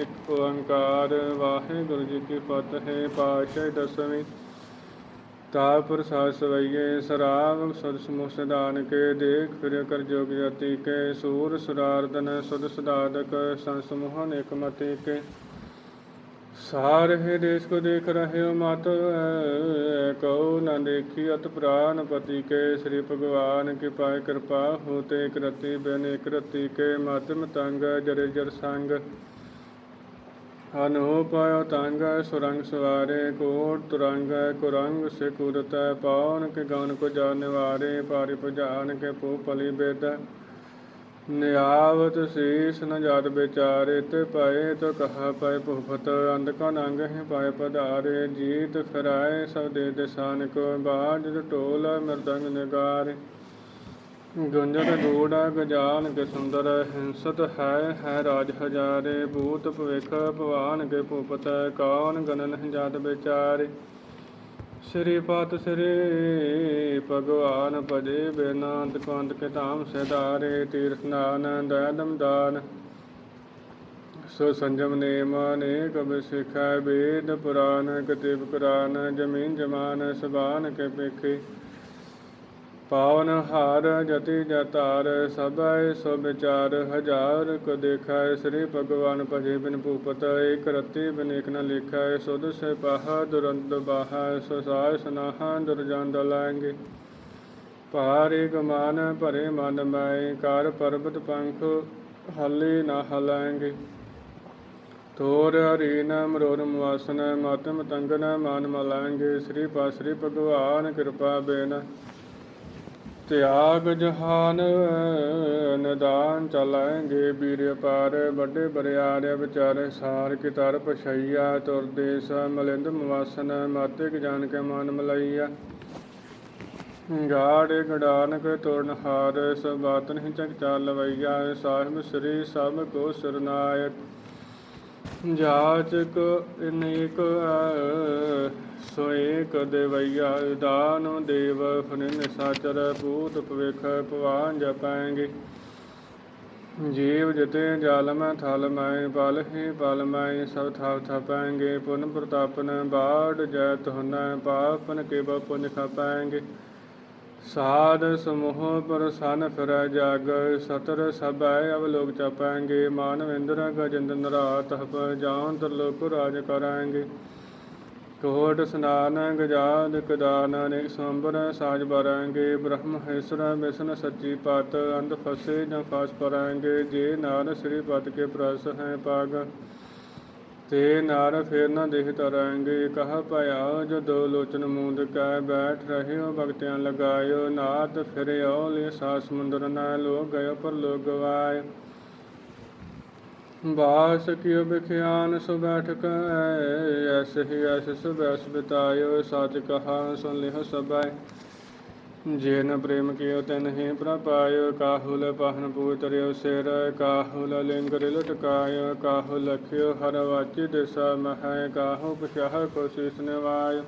ਇੱਕ ਓੰਕਾਰ, ਵਾਹਿਗੁਰੂ ਜੀ ਕੀ ਫਤਿਹ, ਪਾਤਸ਼ਾਹ ਦਸਵੀਂ। ਤਾ ਪ੍ਰਸਾਦ ਸਵਈਏ, ਸਰਾਵ ਸਦ ਸਮੂਹ ਸਿਧਾਨ ਕੇ ਦੇਖ ਫਿਰ ਕਰ ਜੋਗ ਜਤੀ ਕੇ ਸੂਰ ਸੁਰਾਰਦਨ ਸੁਧ ਸਦਾਦਕ ਸੰਸਮੂਹ ਇਕ ਮਤੀ ਕੇ ਸਾਰਹਿ ਦੇਸ਼ ਕੋ ਦੇਖ ਰਹੇ ਹੋ ਮਤ, ਕਉ ਨ ਦੇਖੀ ਅਤ ਪ੍ਰਾਨ ਪਤੀ ਕੇ ਸ੍ਰੀ ਭਗਵਾਨ ਕੀ ਪਾਇ ਕਿਰਪਾ ਹੋਤੇ ਇਕ ਰਤੀ ਬਿਨ ਇਕ ਰਤੀ ਕੇ, ਮਤਮ ਤੰਗ ਜਰੇ ਜਰ ਸੰਗ। ਅਨੂਪਾਇ ਤੰਗ ਸੁਰੰਗ ਸਵਾਰੇ ਕੋਟ ਤੁਰੰਗ ਕੁਰੰਗ ਸੇ ਕੁਰਤ ਪਾਉਨ ਕੇ ਗਉਨ ਕੋ ਜਾਣ ਵਾਰੇ ਪਾਰਿ ਭਜਾਨ ਕੇ ਪੂ ਪਲੀ ਬੇਦ ਨਿਆਵਤ ਸੀਸ ਨ ਜਦ ਵਿਚਾਰੇ, ਤੇ ਪਏ ਤੋ ਕਹਾ ਪਏ ਭੁਫਤ ਅੰਧ ਕੋ ਨੰਗ ਹੈ ਪਾਏ ਪਧਾਰੇ, ਜੀਤ ਫਰਾਏ ਸਭ ਦੇ ਦਸਾਨ ਕੋ ਬਾਜ ਟੋਲ ਮਰਦੰਗ ਨਿਗਾਰੇ। ਗੁੰਜਤ ਗੂੜਾ ਗਜਾਨ ਕੇ ਸੁੰਦਰ ਹਿੰਸਤ ਹੈ ਹੈ ਰਾਜ ਹਜ਼ਾਰੇ, ਭੂਤ ਭਵਿਖ ਭਵਾਨ ਕੇ ਭੂਪਤ ਕੌਣ ਗਨਨ ਜਦ ਵਿਚਾਰੇ। ਸ੍ਰੀ ਪਤ ਸ੍ਰੀ ਭਗਵਾਨ ਭਜੇ ਬੇਨੰਤ ਕੰਤ ਕੇ ਧਾਮ ਸਦਾਰੇ ਤੀਰਥ ਨਾਨ ਦਇਦਮ ਦਾਨ। ਸੋ ਸੰਜਮ ਨੇਮ ਅਨੇਕ ਬਿਸਿਖੈ ਵੇਦ ਪੁਰਾਨ, ਕਤਿਬ ਕੁਰਾਨ, ਜਮੀਨ ਜਮਾਨ, ਸਬਾਨ ਕੇ ਪੇਖੇ। ਪਾਵਨ ਹਾਰ ਜਤੀ ਜਤਾਰ, ਸਭੈ ਸੋ ਵਿਚਾਰ, ਹਜ਼ਾਰ ਕੋ ਦੇਖੈ, ਸ੍ਰੀ ਭਗਵਾਨ ਭਜੇ ਬਿਨ ਭੂਪਤ, ਏਕ ਰਤੀ ਬਿਨ ਏਕ ਨ ਲਿਖੈ, ਸੁਧ ਸੇ ਪਾਹ, ਦੁਰੰਤ ਬਾਹਾ ਸੋ ਸਨਾਹਾ, ਦੁਰਜੰਦ ਲਾਂਗੇ ਭਾਰੇ ਗਮਾਨ ਭਰੇ ਮਨ ਮੈਂ ਕਰ ਪਰਬਤ ਪੰਖ, ਹਲੇ ਨਾ ਹਲਾਂਗੇ। ਤੋਰ ਹਰੀਨ ਨਾਮ ਰੋਰ ਮਾਤਮ ਤੰਗਨ, ਮਾਨ ਮਲਾਂਗੇ। ਸ੍ਰੀ ਪਾਸਰੀ ਭਗਵਾਨ ਕਿਰਪਾ ਬੇਨ। ਤਿਆਗ ਜਹਾਨ, ਨਦਾਨ ਚਲਾਂਗੇ ਵੀਰ ਪਾਰ ਵੱਡੇ ਬਰਿਆਰੇ ਵਿਚਾਰੇ ਸਾਰ ਕੀ ਤਰ ਪਛਈਆ, ਤੁਰ ਦੇਸ ਮਲਿੰਦ ਮਵਾਸਨ, ਮਾਤਿਕ ਜਾਣ ਕੇ ਮਨ ਮਲਈਆ। ਗਾੜੇ ਗੜਾਨਕ ਤੁਰਨ ਹਾਰ, ਸਭ ਬਾਤ ਨਹੀਂ ਚਾਲ ਲਵਈਆ, ਸਾਹਿਬ ਸ੍ਰੀ ਸਭ ਕੋ ਸਰਨਾਇਕ ਜਾਚਕ ਅਨੇਕ ਸੋ ਦੇਵਈਆ ਦਾਨ ਦੇਵ ਫਨਿਨ ਸਾਚਰ ਭੂਤ ਭਵਿਖ ਭਵਾਨ ਜਪਾਂਗੇ ਜੀਵ ਜਤੇ ਜਾਲਮ ਮੈਂ ਥਲ ਮੈਂ ਪਲ ਹੀ ਪਲ ਮੈਂ, ਸਭ ਥਾਪ ਥਪਾਂਗੇ। ਪੁਨ ਪ੍ਰਤਾਪਨ ਬਾੜ ਜੈਤ ਹੁਨੈ ਪਾਪਨ ਕੇ ਪੁੰਜ ਖਪਾਂਗੇ। ਸਾਧ ਸਮੂਹ ਪ੍ਰਸਨ ਫਿਰੈ ਜਗ ਸਤਰ ਸਭੈ ਅਵਲੋਕ ਚਪਾਂਗੇ ਮਾਨਵਿੰਦਰ ਗਜਿੰਦ ਨਰਾਤ ਹਪ ਜਾਨ ਤਰਲੋਕ ਰਾਜ ਕਰਾਂਗੇ। ਕੋਟ ਸਨਾਨ ਗਜਾਦ ਕਦਾਨ ਅਨੇਕ ਸੰਬਰ ਸਾਜ ਬਰਾਂਗੇ ਬ੍ਰਹਮ ਹੈਸਰ ਮਿਸ਼ਨ ਸੱਚੀ ਪਤ, ਅੰਧ ਫਸੇ ਜਾਂ ਫਾਸ ਪਰਾਂਗੇ। ਜੇ ਨਾਰ ਸ੍ਰੀ ਪਤ ਕੇ ਪ੍ਰਸ ਹੈ ਪਾਗ ਤੇ ਨਾਰ ਫੇਰ ਨਾ ਦੇਹ ਤਰਾਂਗੇ ਕਹ ਭਇਆ ਜੋ ਦੋ ਲੋਚਨ ਮੂੰਦ ਕੈ ਬੈਠ ਰਹਿਓ, ਭਗਤਿਆਂ ਲਗਾਇਓ ਨਾਦ ਫਿਰਿਓ ਲੈ ਸਾਸ ਸਮੁੰਦਰ ਨਾ ਲੋ ਗਇਓ ਪਰ ਲੋ ਗਵਾਇ ਬਾਸ ਕਿਉ ਬਿਖਿਆਨ ਸੁ ਬੈਠਕ ਐਸ ਹੀ ਐਸ ਸੁਬੈਸ ਬਿਤਾਇਓ, ਸਚ ਕਹਾ ਸੁਨ ਲਿਓ ਸਬੈ ਜੇਨ ਪ੍ਰੇਮ ਕਿਉ ਤਨ ਹੀ ਪ੍ਰਪਾਇਓ ਕਾਹੁਲ ਪਹਨ ਪੂਤਰਿਓ ਸਿਰ, ਕਾਹੁਲ ਲਿੰਗਰ ਲਟਕਾਇਓ ਕਾਹੁ ਲਖਿਓ ਹਰ ਵਾਚੀ ਦਿਸਾ ਮਹੈ, ਕਾਹੂ ਪਛਾਹ ਕੋ ਸੀਸ ਨਿਵਾਇ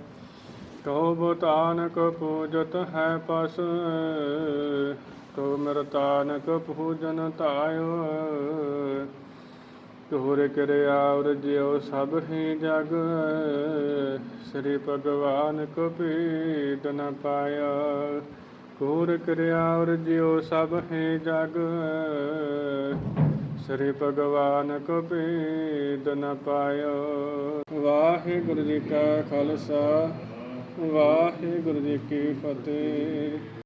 ਕੋ ਪੂਜਤ ਹੈ ਪਸ, ਤੋ ਮਰਤਾਨ ਕੋ ਪੂਜਨ ਤਾਇਓ। ਤੋਰ ਕਰਿਆ ਔਰ ਜਿਉ ਸਭ ਹੀ ਜਗ। ਸ੍ਰੀ ਭਗਵਾਨ ਕੋ ਪੀਤ ਨ ਪਾਇਆ। ਕੋਰ ਕਿਰਿਆ ਔਰ ਜਿਉ ਸਭ ਹੀ ਜਗ। ਸ੍ਰੀ ਭਗਵਾਨ ਕੋ ਪੀਤ ਨ ਪਾਇਆ। ਵਾਹਿਗੁਰੂ ਜੀ ਕਾ ਖਾਲਸਾ, ਵਾਹਿਗੁਰੂ ਜੀ ਕੀ ਫਤਿਹ।